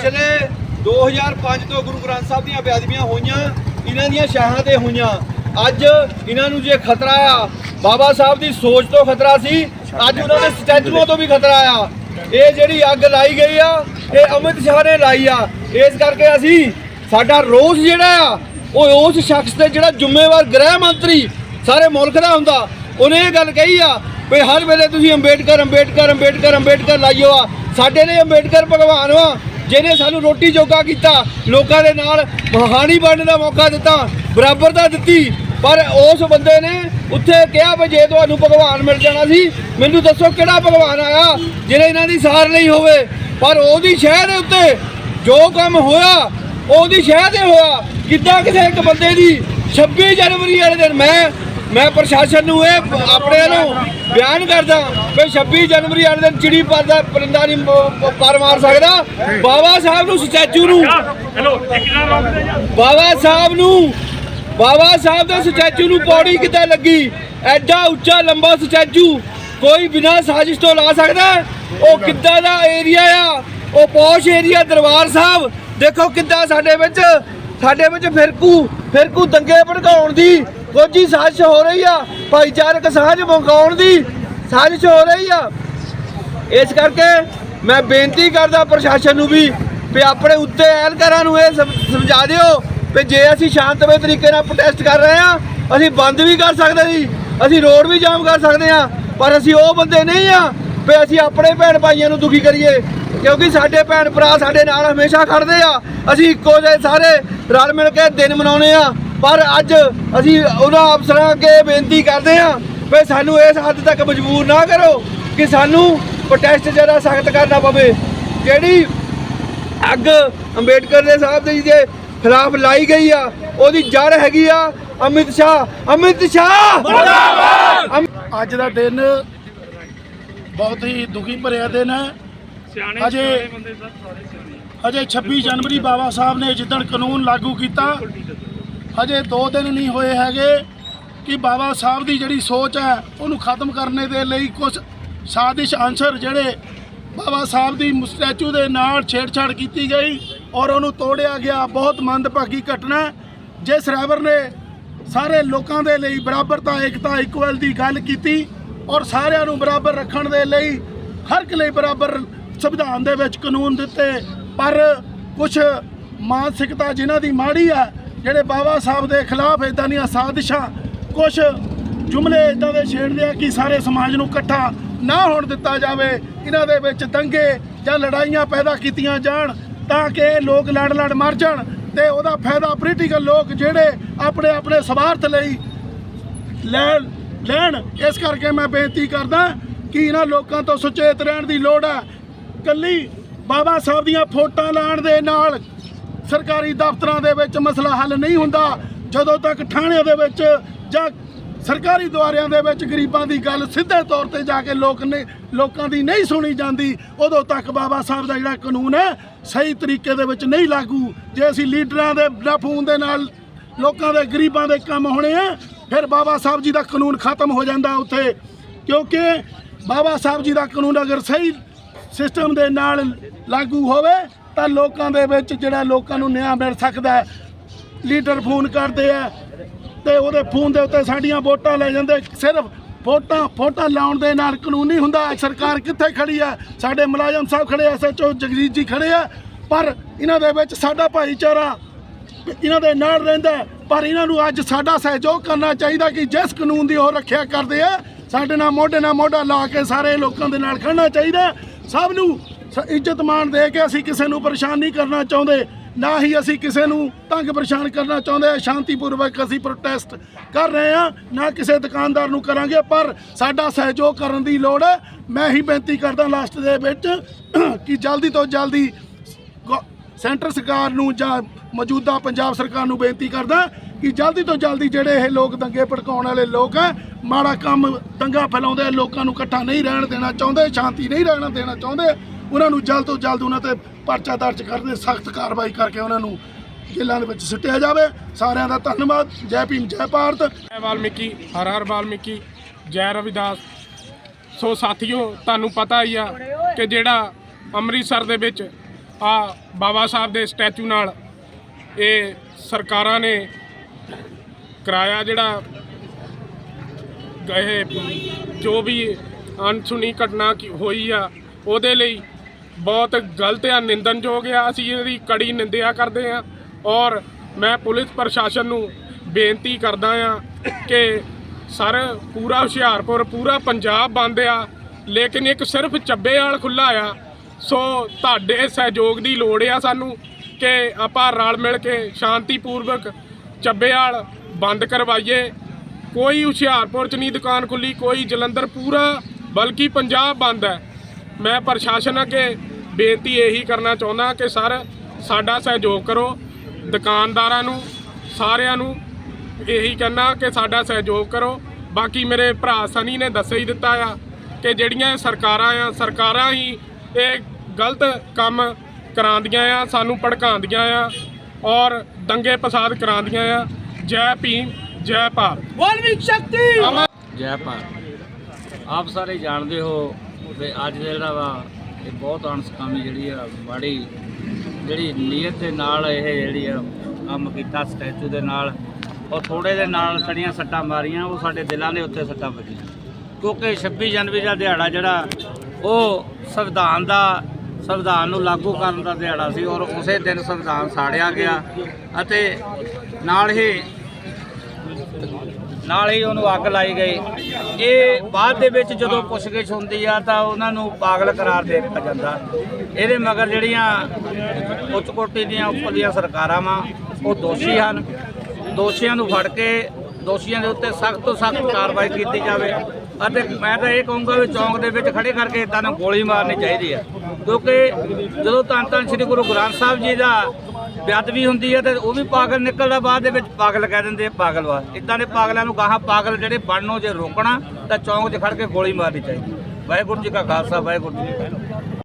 ਪਿਛਲੇ 2005 ਤੋਂ ਗੁਰੂ ਗ੍ਰੰਥ ਸਾਹਿਬ ਦੀਆਂ ਬੇਅਦਬੀਆਂ ਹੋਈਆਂ, ਇਹਨਾਂ ਦੀਆਂ ਸ਼ਾਹਾਂ ਤੇ ਹੋਈਆਂ। ਅੱਜ ਇਹਨਾਂ ਨੂੰ ਜੇ ਖਤਰਾ ਆ, ਬਾਬਾ ਸਾਹਿਬ ਦੀ ਸੋਚ ਤੋਂ ਖਤਰਾ ਸੀ, ਅੱਜ ਉਹਨਾਂ ਦੇ ਸਟੈਚੂਆਂ ਤੋਂ ਵੀ ਖਤਰਾ ਆ। ਇਹ ਜਿਹੜੀ ਅੱਗ ਲਾਈ ਗਈ ਆ, ਇਹ ਅਮਿਤ ਸ਼ਾਹ ਨੇ ਲਾਈ ਆ। ਇਸ ਕਰਕੇ ਅਸੀਂ ਸਾਡਾ ਰੋਸ ਜਿਹੜਾ ਆ, ਉਹ ਉਸ ਸ਼ਖਸ ਤੇ ਜਿਹੜਾ ਜ਼ਿੰਮੇਵਾਰ ਗ੍ਰਹਿ ਮੰਤਰੀ ਸਾਰੇ ਮੁਲਕ ਦਾ ਹੁੰਦਾ, ਉਹਨੇ ਇਹ ਗੱਲ ਕਹੀ ਆ ਵੀ ਹਰ ਵੇਲੇ ਤੁਸੀਂ ਅੰਬੇਡਕਰ ਅੰਬੇਡਕਰ ਅੰਬੇਡਕਰ ਅੰਬੇਡਕਰ ਲਾਈਓ ਆ। ਸਾਡੇ ਲਈ ਅੰਬੇਡਕਰ ਭਗਵਾਨ ਵਾ। ਜਿਹਨੇ ਸਾਨੂੰ ਰੋਟੀ ਜੋਗਾ ਕੀਤਾ, ਲੋਕਾਂ ਦੇ ਨਾਲ ਹਾਣੀ ਬਣਨ ਦਾ ਮੌਕਾ ਦਿੱਤਾ ਬਰਾਬਰਤਾ ਦਿੱਤੀ, ਪਰ ਉਸ ਬੰਦੇ ਨੇ ਉੱਥੇ ਕਿਹਾ ਵੀ ਜੇ ਤੁਹਾਨੂੰ ਭਗਵਾਨ ਮਿਲ ਜਾਣਾ ਸੀ, ਮੈਨੂੰ ਦੱਸੋ ਕਿਹੜਾ ਭਗਵਾਨ ਆਇਆ, ਜਿਹਨੇ ਇਹਨਾਂ ਦੀ ਸਾਰ ਲਈ ਹੋਵੇ। ਪਰ ਉਹਦੀ ਸ਼ਹਿ ਦੇ ਉੱਤੇ ਜੋ ਕੰਮ ਹੋਇਆ, ਉਹਦੀ ਸ਼ਹਿ ਤੇ ਹੋਇਆ। ਕਿੱਦਾਂ ਕਿਸੇ ਇੱਕ ਬੰਦੇ ਦੀ 26 ਜਨਵਰੀ ਵਾਲੇ ਦਿਨ ਮੈਂ ਮੈਂ ਪ੍ਰਸ਼ਾਸਨ ਨੂੰ ਇਹ ਆਪਣੇ ਨੂੰ ਬਿਆਨ ਕਰਦਾ ਕਿ 26 ਜਨਵਰੀ ਵਾਲੇ ਦਿਨ ਚਿੜੀ ਪਰਦਾ ਪਰਿੰਦਾ ਨਹੀਂ ਪਰ ਮਾਰ ਸਕਦਾ। ਬਾਬਾ ਸਾਹਿਬ ਨੂੰ ਸਟੈਚੂ ਨੂੰ ਬਾਬਾ ਸਾਹਿਬ ਨੂੰ ਬਾਬਾ ਸਾਹਿਬ ਦੇ ਸਟੈਚੂ ਨੂੰ ਪੌੜੀ ਕਿੱਦਾਂ ਲੱਗੀ। ਐਡਾ ਉੱਚਾ ਲੰਬਾ ਸਟੈਚੂ ਕੋਈ ਬਿਨਾਂ ਸਾਜ਼ਿਸ਼ ਤੋਂ ਲਾ ਸਕਦਾ? ਉਹ ਕਿੱਦਾਂ ਦਾ ਏਰੀਆ ਆ? ਉਹ ਪੌਸ਼ ਏਰੀਆ ਦਰਬਾਰ ਸਾਹਿਬ। ਦੇਖੋ ਕਿੱਦਾਂ ਸਾਡੇ ਵਿੱਚ ਸਾਡੇ ਵਿੱਚ ਫਿਰਕੂ ਫਿਰਕੂ ਦੰਗੇ ਭੜਕਾਉਣ ਦੀ ਕੋਝੀ ਸਾਜ਼ਿਸ਼ ਹੋ ਰਹੀ ਆ। ਭਾਈਚਾਰਕ ਸਾਂਝ ਮੰਗਾਉਣ ਦੀ ਸਾਜ਼ਿਸ਼ ਹੋ ਰਹੀ ਆ। ਇਸ ਕਰਕੇ ਮੈਂ ਬੇਨਤੀ ਕਰਦਾ ਪ੍ਰਸ਼ਾਸਨ ਨੂੰ ਵੀ ਵੀ ਆਪਣੇ ਉੱਤੇ ਐਲਕਾਰਾਂ ਨੂੰ ਇਹ ਸਮਝਾ ਦਿਓ ਵੀ ਜੇ ਅਸੀਂ ਸ਼ਾਂਤਮਈ ਤਰੀਕੇ ਨਾਲ ਪ੍ਰੋਟੈਸਟ ਕਰ ਰਹੇ ਆ ਅਸੀਂ ਬੰਦ ਵੀ ਕਰ ਸਕਦੇ ਸੀ, ਅਸੀਂ ਰੋਡ ਵੀ ਜਾਮ ਕਰ ਸਕਦੇ ਆ ਪਰ ਅਸੀਂ ਉਹ ਬੰਦੇ ਨਹੀਂ ਆ ਵੀ ਅਸੀਂ ਆਪਣੇ ਭੈਣ ਭਾਈਆਂ ਨੂੰ ਦੁਖੀ ਕਰੀਏ। ਕਿਉਂਕਿ ਸਾਡੇ ਭੈਣ ਭਰਾ ਸਾਡੇ ਨਾਲ ਹਮੇਸ਼ਾ ਖੜਦੇ ਆ। ਅਸੀਂ ਇੱਕੋ ਜਿਹੇ ਸਾਰੇ ਰਲ ਮਿਲ ਕੇ ਦਿਨ ਮਨਾਉਨੇ ਆ ਪਰ ਅੱਜ ਅਸੀਂ ਉਹਨਾਂ ਅਫਸਰਾਂ ਅੱਗੇ ਬੇਨਤੀ ਕਰਦੇ ਆ ਵੀ ਸਾਨੂੰ ਇਸ ਹੱਦ ਤੱਕ ਮਜਬੂਰ ਨਾ ਕਰੋ ਕਿ ਸਾਨੂੰ ਪ੍ਰੋਟੈਸਟ ਜਿਹੜਾ ਸਖਤ ਕਰਨਾ ਪਵੇ। ਜਿਹੜੀ ਅੱਗ ਅੰਬੇਡਕਰ ਦੇ ਸਾਹਿਬ ਦੇ ਜੀ ਦੇ ਖਿਲਾਫ ਲਾਈ ਗਈ ਆ ਉਹਦੀ ਜੜ ਹੈਗੀ ਆ ਅਮਿਤ ਸ਼ਾਹ। ਅਮਿਤ ਸ਼ਾਹ! ਮੁਰਦਾਬਾਦ! ਅੱਜ ਦਾ ਦਿਨ ਬਹੁਤ ਹੀ ਦੁਖੀ ਭਰਿਆ ਦਿਨ ਹੈ। ਸਿਆਣੇ ਅਜੇ- ਸਿਆਣੇ ਬੰਦੇ ਸਭ ਸਾਰੇ ਸਿਆਣੇ। ਅਜੇ 26 ਜਨਵਰੀ ਬਾਬਾ ਸਾਹਿਬ ਨੇ ਜਿੱਦਣ ਕਾਨੂੰਨ ਲਾਗੂ ਕੀਤਾ ਹਜੇ 2 ਦਿਨ ਨਹੀਂ ਹੋਏ ਹੈਗੇ ਕਿ ਬਾਬਾ ਸਾਹਿਬ ਦੀ ਜਿਹੜੀ ਸੋਚ ਹੈ, ਉਹਨੂੰ ਖਤਮ ਕਰਨੇ ਦੇ ਲਈ ਕੁਝ ਸਾਜ਼ਿਸ਼ ਅਨਸਰ ਜਿਹੜੇ ਬਾਬਾ ਸਾਹਿਬ ਦੀ ਸਟੈਚੂ ਦੇ ਨਾਲ ਛੇੜਛਾੜ ਕੀਤੀ ਗਈ ਔਰ ਉਹਨੂੰ ਤੋੜਿਆ ਗਿਆ, ਬਹੁਤ ਮੰਦਭਾਗੀ ਘਟਨਾ ਜਿਸ ਰੈਵਰ ਨੇ ਸਾਰੇ ਲੋਕਾਂ ਦੇ ਲਈ ਬਰਾਬਰਤਾ, ਏਕਤਾ ਇਕੁਅਲ ਦੀ ਗੱਲ ਕੀਤੀ ਔਰ ਸਾਰਿਆਂ ਨੂੰ ਬਰਾਬਰ ਰੱਖਣ ਦੇ ਲਈ ਹਰ ਇੱਕ ਲਈ ਬਰਾਬਰ ਸੰਵਿਧਾਨ ਦੇ ਵਿੱਚ ਕਾਨੂੰਨ ਦਿੱਤੇ। ਪਰ ਕੁਝ ਮਾਨਸਿਕਤਾ ਜਿਨ੍ਹਾਂ ਦੀ ਮਾੜੀ ਆ ਜਿਹੜੇ ਬਾਬਾ ਸਾਹਿਬ ਦੇ ਖਿਲਾਫ ਇਦਾਂ ਦੀਆਂ ਸਾਜ਼ਿਸ਼ਾਂ ਕੁਝ ਜੁਮਲੇ ਇਦਾਂ ਦੇ ਛੇੜਦੇ ਆ ਕਿ ਸਾਰੇ ਸਮਾਜ ਨੂੰ ਇਕੱਠਾ ਨਾ ਹੋਣ ਦਿੱਤਾ ਜਾਵੇ, ਇਹਨਾਂ ਦੇ ਵਿੱਚ ਦੰਗੇ ਜਾਂ ਲੜਾਈਆਂ ਪੈਦਾ ਕੀਤੀਆਂ ਜਾਣ ਤਾਂ ਕਿ ਇਹ ਲੋਕ ਲੜ ਲੜ ਮਰ ਜਾਣ ਤੇ ਉਹਦਾ ਫਾਇਦਾ ਪੋਲੀਟੀਕਲ ਲੋਕ ਜਿਹੜੇ ਆਪਣੇ ਆਪਣੇ ਸਵਾਰਥ ਲਈ ਲੈਣ ਲੈਣ। ਇਸ ਕਰਕੇ ਮੈਂ ਬੇਨਤੀ ਕਰਦਾ ਕਿ ਇਹਨਾਂ ਲੋਕਾਂ ਤੋਂ ਸੁਚੇਤ ਰਹਿਣ ਦੀ ਲੋੜ ਹੈ। ਕੱਲੀ ਬਾਬਾ ਸਾਹਿਬ ਦੀਆਂ ਫੋਟਾਂ ਲਾਣ ਦੇ ਨਾਲ ਸਰਕਾਰੀ ਦਫ਼ਤਰਾਂ ਦੇ ਵਿੱਚ ਮਸਲਾ ਹੱਲ ਨਹੀਂ ਹੁੰਦਾ, ਜਦੋਂ ਤੱਕ ਥਾਣਿਆਂ ਦੇ ਵਿੱਚ ਜਾਂ ਸਰਕਾਰੀ ਦੁਆਰਿਆਂ ਦੇ ਵਿੱਚ ਗਰੀਬਾਂ ਦੀ ਗੱਲ ਸਿੱਧੇ ਤੌਰ ਤੇ ਜਾ ਕੇ ਲੋਕ ਨੇ, ਲੋਕਾਂ ਦੀ ਨਹੀਂ ਸੁਣੀ ਜਾਂਦੀ, ਉਦੋਂ ਤੱਕ ਬਾਬਾ ਸਾਹਿਬ ਦਾ ਜਿਹੜਾ ਕਾਨੂੰਨ ਹੈ, ਸਹੀ ਤਰੀਕੇ ਦੇ ਵਿੱਚ ਨਹੀਂ ਲਾਗੂ। ਜੇ ਅਸੀਂ ਲੀਡਰਾਂ ਦੇ ਫੋਨ ਦੇ ਨਾਲ ਲੋਕਾਂ ਦੇ ਗਰੀਬਾਂ ਦੇ ਕੰਮ ਹੋਣੇ ਆ, ਫਿਰ ਬਾਬਾ ਸਾਹਿਬ ਜੀ ਦਾ ਕਾਨੂੰਨ ਖਤਮ ਹੋ ਜਾਂਦਾ ਉੱਥੇ। ਕਿਉਂਕਿ ਬਾਬਾ ਸਾਹਿਬ ਜੀ ਦਾ ਕਾਨੂੰਨ ਅਗਰ ਸਹੀ ਸਿਸਟਮ ਦੇ ਨਾਲ ਲਾਗੂ ਹੋਵੇ ਤਾਂ ਲੋਕਾਂ ਦੇ ਵਿੱਚ ਜਿਹੜਾ ਲੋਕਾਂ ਨੂੰ ਨਿਆਂ ਮਿਲ ਸਕਦਾ ਲੀਡਰ ਫੋਨ ਕਰਦੇ ਆ ਤੇ ਉਹਦੇ ਫੋਨ ਦੇ ਉੱਤੇ ਸਾਡੀਆਂ ਵੋਟਾਂ ਲੈ ਜਾਂਦੇ। ਸਿਰਫ ਫੋਟਾਂ ਫੋਟਾਂ ਲਾਉਣ ਦੇ ਨਾਲ ਕਾਨੂੰਨੀ ਹੁੰਦਾ ਸਰਕਾਰ ਕਿੱਥੇ ਖੜੀ ਆ ਸਾਡੇ ਮੁਲਾਜ਼ਮ ਸਾਹਿਬ ਖੜੇ ਐਸਐਚਓ ਜਗਜੀਤ ਜੀ ਖੜੇ ਆ। ਪਰ ਇਹਨਾਂ ਦੇ ਵਿੱਚ ਸਾਡਾ ਭਾਈਚਾਰਾ ਇਹਨਾਂ ਦੇ ਨਾਲ ਰਹਿੰਦਾ ਪਰ ਇਹਨਾਂ ਨੂੰ ਅੱਜ ਸਾਡਾ ਸਹਿਯੋਗ ਕਰਨਾ ਚਾਹੀਦਾ ਕਿ ਜਿਸ ਕਾਨੂੰਨ ਦੀ ਉਹ ਰੱਖਿਆ ਕਰਦੇ ਆ, ਸਾਡੇ ਨਾਲ ਮੋਢੇ ਨਾਲ ਮੋਢਾ ਲਾ ਕੇ ਸਾਰੇ ਲੋਕਾਂ ਦੇ ਨਾਲ ਖੜਨਾ ਚਾਹੀਦਾ ਸਭ ਨੂੰ ਇੱਜ਼ਤ ਮਾਣ ਦੇ ਕੇ ਅਸੀਂ ਕਿਸੇ ਨੂੰ ਪਰੇਸ਼ਾਨ ਨਹੀਂ ਕਰਨਾ ਚਾਹੁੰਦੇ, ਨਾ ਹੀ ਅਸੀਂ ਕਿਸੇ ਨੂੰ ਤੰਗ ਪਰੇਸ਼ਾਨ ਕਰਨਾ ਚਾਹੁੰਦੇ ਹਾਂ ਸ਼ਾਂਤੀਪੂਰਵਕ ਅਸੀਂ ਪ੍ਰੋਟੈਸਟ ਕਰ ਰਹੇ ਹਾਂ, ਨਾ ਕਿਸੇ ਦੁਕਾਨਦਾਰ ਨੂੰ ਕਰਾਂਗੇ, ਪਰ ਸਾਡਾ ਸਹਿਯੋਗ ਕਰਨ ਦੀ ਲੋੜ ਹੈ। ਮੈਂ ਹੀ ਬੇਨਤੀ ਕਰਦਾ ਲਾਸਟ ਦੇ ਵਿੱਚ ਕਿ ਜਲਦੀ ਤੋਂ ਜਲਦੀ ਗੋ- ਸੈਂਟਰ ਸਰਕਾਰ ਨੂੰ ਜਾਂ ਮੌਜੂਦਾ ਪੰਜਾਬ ਸਰਕਾਰ ਨੂੰ ਬੇਨਤੀ ਕਰਦਾ ਕਿ ਜਲਦੀ ਤੋਂ ਜਲਦੀ ਜਿਹੜੇ ਇਹ ਲੋਕ ਦੰਗੇ ਭੜਕਾਉਣ ਵਾਲੇ ਲੋਕ ਹੈ, ਮਾੜਾ ਕੰਮ ਦੰਗਾ ਫੈਲਾਉਂਦੇ ਲੋਕਾਂ ਨੂੰ ਇਕੱਠਾ ਨਹੀਂ ਰਹਿਣ ਦੇਣਾ ਚਾਹੁੰਦੇ, ਸ਼ਾਂਤੀ ਨਹੀਂ ਰਹਿਣਾ ਦੇਣਾ ਚਾਹੁੰਦੇ ਉਹਨਾਂ ਨੂੰ ਜਲਦ ਤੋਂ ਜਲਦ ਉਹਨਾਂ ਤੇ ਪਰਚਾ ਦਰਜ ਕਰਦੇ ਸਖਤ ਕਾਰਵਾਈ ਕਰਕੇ ਉਹਨਾਂ ਨੂੰ ਜੇਲ੍ਹਾਂ ਦੇ ਵਿੱਚ ਸਿੱਟਿਆ ਜਾਵੇ। ਸਾਰਿਆਂ ਦਾ ਧੰਨਵਾਦ। ਜੈ ਭੀਮ, ਜੈ ਭਾਰਤ। ਜੈ ਵਾਲਮੀਕੀ, ਹਰ ਹਰ ਵਾਲਮੀਕੀ। ਜੈ ਰਵਿਦਾਸ। ਸੋ ਸਾਥੀਓ, ਤੁਹਾਨੂੰ ਪਤਾ ਹੀ ਆ ਕਿ ਜਿਹੜਾ ਅੰਮ੍ਰਿਤਸਰ ਦੇ ਵਿੱਚ ਆ ਬਾਬਾ ਸਾਹਿਬ ਦੇ ਸਟੈਚੂ ਨਾਲ ਇਹ ਸਰਕਾਰਾਂ ਨੇ ਕਰਾਇਆ ਜਿਹੜਾ ਇਹ ਜੋ ਵੀ ਅਨਸੁਣੀ ਘਟਨਾ ਹੋਈ ਆ, ਉਹਦੇ ਲਈ ਬਹੁਤ ਗਲਤ ਆ ਨਿੰਦਨਯੋਗ ਆ, ਅਸੀਂ ਇਹਦੀ ਕੜੀ ਨਿੰਦਿਆ ਕਰਦੇ ਆ। ਔਰ ਮੈਂ ਪੁਲਿਸ ਪ੍ਰਸ਼ਾਸਨ ਨੂੰ ਬੇਨਤੀ ਕਰਦਾ ਆ ਕਿ ਸਰ, ਪੂਰਾ ਹੁਸ਼ਿਆਰਪੁਰ, ਪੂਰਾ ਪੰਜਾਬ ਬੰਦ ਆ, ਲੇਕਿਨ ਇੱਕ ਸਿਰਫ ਚੱਬੇ ਚੱਬੇਵਾਲ ਖੁੱਲਾ ਆ। ਸੋ ਤੁਹਾਡੇ ਸਹਿਯੋਗ ਦੀ ਲੋੜ ਆ ਸਾਨੂੰ ਕਿ ਆਪਾਂ ਰਲ ਮਿਲ ਕੇ ਸ਼ਾਂਤੀਪੂਰਵਕ ਚੱਬੇਵਾਲ ਬੰਦ ਕਰਵਾਈਏ। ਕੋਈ ਹੁਸ਼ਿਆਰਪੁਰ ਚ ਨਹੀਂ ਦੁਕਾਨ ਖੁੱਲੀ ਕੋਈ ਜਲੰਧਰ ਪੂਰਾ, ਬਲਕਿ ਪੰਜਾਬ ਬੰਦ ਹੈ ਮੈਂ ਪ੍ਰਸ਼ਾਸਨ ਅੱਗੇ ਬੇਨਤੀ ਇਹੀ ਕਰਨਾ ਚਾਹੁੰਦਾ ਕਿ ਸਰ ਸਾਡਾ ਸਹਿਯੋਗ ਕਰੋ ਦੁਕਾਨਦਾਰਾਂ ਨੂੰ ਸਾਰਿਆਂ ਨੂੰ ਇਹੀ ਕਹਿਣਾ ਕਿ ਸਾਡਾ ਸਹਿਯੋਗ ਕਰੋ। ਬਾਕੀ ਮੇਰੇ ਭਰਾ ਸਨੀ ਨੇ ਦੱਸ ਹੀ ਦਿੱਤਾ ਆ ਕਿ ਜਿਹੜੀਆਂ ਸਰਕਾਰਾਂ ਆ ਸਰਕਾਰਾਂ ਹੀ ਇਹ ਗਲਤ ਕੰਮ ਕਰਾਉਂਦੀਆਂ ਆ ਸਾਨੂੰ ਭੜਕਾਉਂਦੀਆਂ ਆ ਔਰ ਦੰਗੇ ਫਸਾਦ ਕਰਾਉਂਦੀਆਂ ਆ। ਜੈ ਭੀਮ ਜੈ ਭਾਰਤ। ਵਾਲਮੀਕ ਸ਼ਕਤੀ! ਜੈ ਭਾਰਤ। ਆਪ ਸਾਰੇ ਜਾਣਦੇ ਹੋ ਵੀ ਅੱਜ ਦਾ ਜਿਹੜਾ ਵਾ, ਇਹ ਬਹੁਤ ਅਣਸਕਾਮੀ ਜਿਹੜੀ ਆ, ਮਾੜੀ ਜਿਹੜੀ ਨੀਅਤ ਦੇ ਨਾਲ ਇਹ ਜਿਹੜੀ ਆ, ਕੰਮ ਕੀਤਾ ਸਟੈਚੂ ਦੇ ਨਾਲ ਔਰ ਥੋੜੇ ਦੇ ਨਾਲ ਸੜੀਆਂ ਸੱਟਾਂ ਮਾਰੀਆਂ, ਉਹ ਸਾਡੇ ਦਿਲਾਂ ਦੇ ਉੱਤੇ ਸੱਟਾਂ ਵੱਜੀਆਂ। ਕਿਉਂਕਿ 26 ਜਨਵਰੀ ਦਾ ਦਿਹਾੜਾ ਜਿਹੜਾ, ਉਹ ਸੰਵਿਧਾਨ ਦਾ, ਸੰਵਿਧਾਨ ਨੂੰ ਲਾਗੂ ਕਰਨ ਦਾ ਦਿਹਾੜਾ ਸੀ ਔਰ ਉਸੇ ਦਿਨ ਸੰਵਿਧਾਨ ਸਾੜਿਆ ਗਿਆ ਅਤੇ ਨਾਲ ਹੀ ਨਾਲ ਹੀ ਉਹਨੂੰ ਅੱਗ ਲਾਈ ਗਈ। ਇਹ ਬਾਅਦ ਦੇ ਵਿੱਚ ਜਦੋਂ ਪੁੱਛਗਿੱਛ ਹੁੰਦੀ ਆ ਤਾਂ ਉਹਨਾਂ ਨੂੰ ਪਾਗਲ ਕਰਾਰ ਦੇ ਦਿੱਤਾ ਜਾਂਦਾ। ਇਹਦੇ ਮਗਰ ਜਿਹੜੀਆਂ ਉੱਚ ਕੋਟੀ ਦੀਆਂ ਉੱਪਰਲੀਆਂ ਸਰਕਾਰਾਂ ਵਾ, ਉਹ ਦੋਸ਼ੀ ਹਨ। ਦੋਸ਼ੀਆਂ ਨੂੰ ਫੜ ਕੇ ਦੋਸ਼ੀਆਂ ਦੇ ਉੱਤੇ ਸਖਤ ਤੋਂ ਸਖਤ ਕਾਰਵਾਈ ਕੀਤੀ ਜਾਵੇ। ਅਤੇ ਮੈਂ ਤਾਂ ਇਹ ਕਹੂੰਗਾ ਵੀ ਚੌਂਕ ਦੇ ਵਿੱਚ ਖੜੇ ਕਰਕੇ ਇਦਾਂ ਨੂੰ ਗੋਲੀ ਮਾਰਨੀ ਚਾਹੀਦੀ ਹੈ ਕਿਉਂਕਿ ਜਦੋਂ ਧੰਨ ਧੰਨ ਸ੍ਰੀ ਗੁਰੂ ਗ੍ਰੰਥ ਸਾਹਿਬ ਜੀ ਦਾ ਬੇਅਦਬੀ ਹੁੰਦੀ ਹੈ ਤੇ ਉਹ ਵੀ ਪਾਗਲ ਨਿਕਲਦਾ ਬਾਅਦ ਦੇ ਵਿੱਚ ਪਾਗਲ ਕਹਿ ਦਿੰਦੇ ਆ ਪਾਗਲ ਵਾ। ਇਦਾਂ ਦੇ ਪਾਗਲਾਂ ਨੂੰ ਗਾਹਾਂ ਪਾਗਲ ਜਿਹੜੇ ਬਣਨੋਂ ਜੇ ਰੋਕਣਾ ਤਾਂ ਚੌਂਕ 'ਚ ਖੜ ਕੇ ਗੋਲੀ ਮਾਰਨੀ ਚਾਹੀਦੀ। ਵਾਹਿਗੁਰੂ ਜੀ ਕਾ ਖਾਲਸਾ, ਵਾਹਿਗੁਰੂ ਜੀ ਕੀ ਫਤਿਹ।